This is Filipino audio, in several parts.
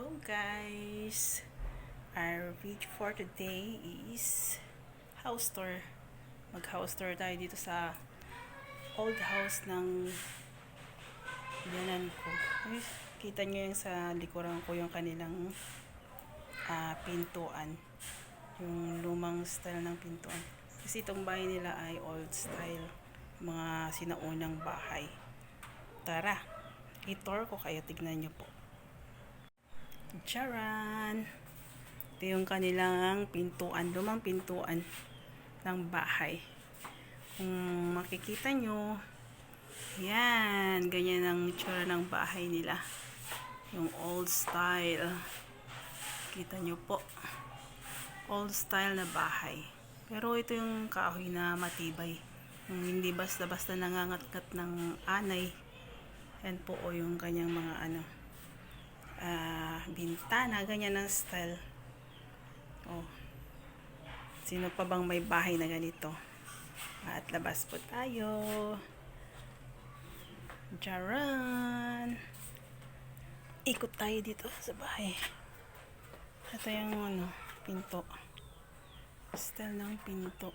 Hello guys! Our video for today is house tour. Mag house tour tayo dito sa old house ng biyanan ko. Ay, kita nyo yung sa likuran ko yung kanilang ah, pintuan. Yung lumang style ng pintuan. Kasi itong bahay nila ay old style. Mga sinaunang bahay. Tara! I-tour ko kayo. Tignan nyo po. Charan! Ito yung kanilang pintuan, lumang pintuan ng bahay. Kung makikita nyo, yan, ganyan ang tsura ng bahay nila. Yung old style. Kita nyo po. Old style na bahay. Pero ito yung kahoy na matibay. Yung hindi basta-basta nangangat-ngat ng anay. Yan po o yung kanyang mga ano, ah, bintana, ganyan ang style. Oh. Sino pa bang may bahay na ganito? At labas po tayo. Jaran. Ikot tayo dito sa bahay. Ito yung ano, pinto. Style ng pinto.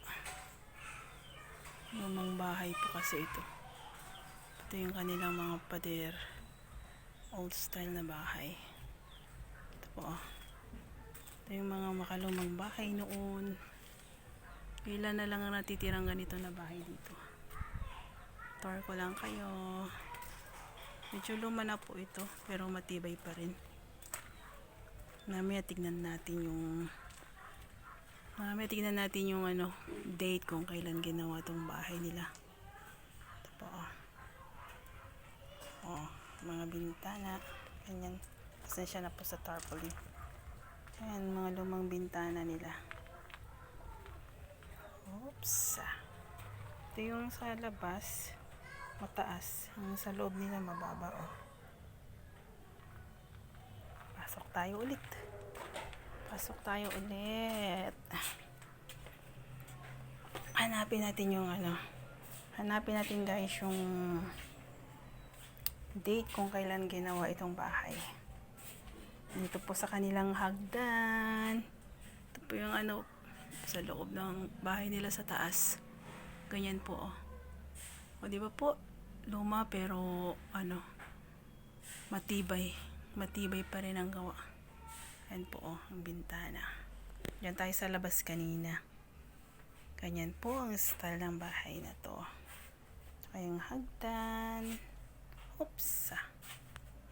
Lumang bahay po kasi ito. Ito yung kanilang mga pader old style na bahay. Ito po. oh. Ito yung mga makalumang bahay noon. Ilan na lang ang natitirang ganito na bahay dito. Tour ko lang kayo. Medyo luma na po ito, pero matibay pa rin. Mamaya tignan natin yung Mamaya tignan natin yung ano, date kung kailan ginawa tong bahay nila. Ito po. oh. Oh, mga bintana. Ganyan. Pasensya na po sa tarpaulin. Ayan, mga lumang bintana nila. Oops. Ito yung sa labas. Mataas. Yung sa loob nila mababa. Oh. Pasok tayo ulit. Pasok tayo ulit. Hanapin natin yung ano. Hanapin natin guys yung date kung kailan ginawa itong bahay. Dito po sa kanilang hagdan. Ito po yung ano, sa loob ng bahay nila sa taas. Ganyan po, oh. O, di ba po? Luma pero, ano, matibay. Matibay pa rin ang gawa. Yan po, oh, ang bintana. Diyan tayo sa labas kanina. Ganyan po ang style ng bahay na to. Tsaka yung hagdan. Oops.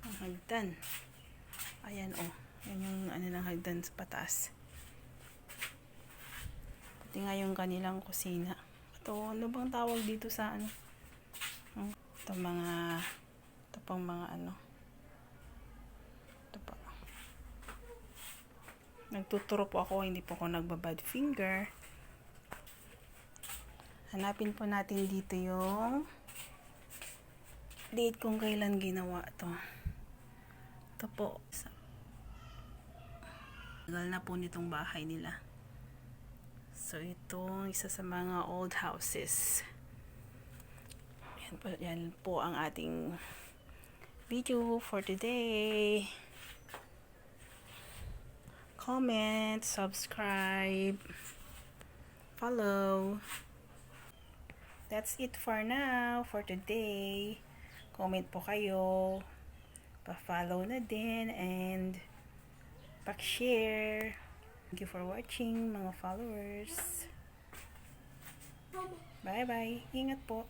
Ang hagdan. Ayan oh. Yan yung ano ng hagdan sa pataas. Pati nga yung kanilang kusina. Ito, ano bang tawag dito sa ano? Hmm, Ito mga ito pang mga ano. Ito pa. Nagtuturo po ako, hindi po ako nagbabad finger. Hanapin po natin dito yung date kung kailan ginawa to. Ito po. Tagal na po nitong bahay nila. So, ito isa sa mga old houses. Yan po, yan po ang ating video for today. Comment, subscribe, follow. That's it for now, for today. Comment po kayo. Pa-follow na din and pak-share. Thank you for watching mga followers. Bye-bye. Ingat po.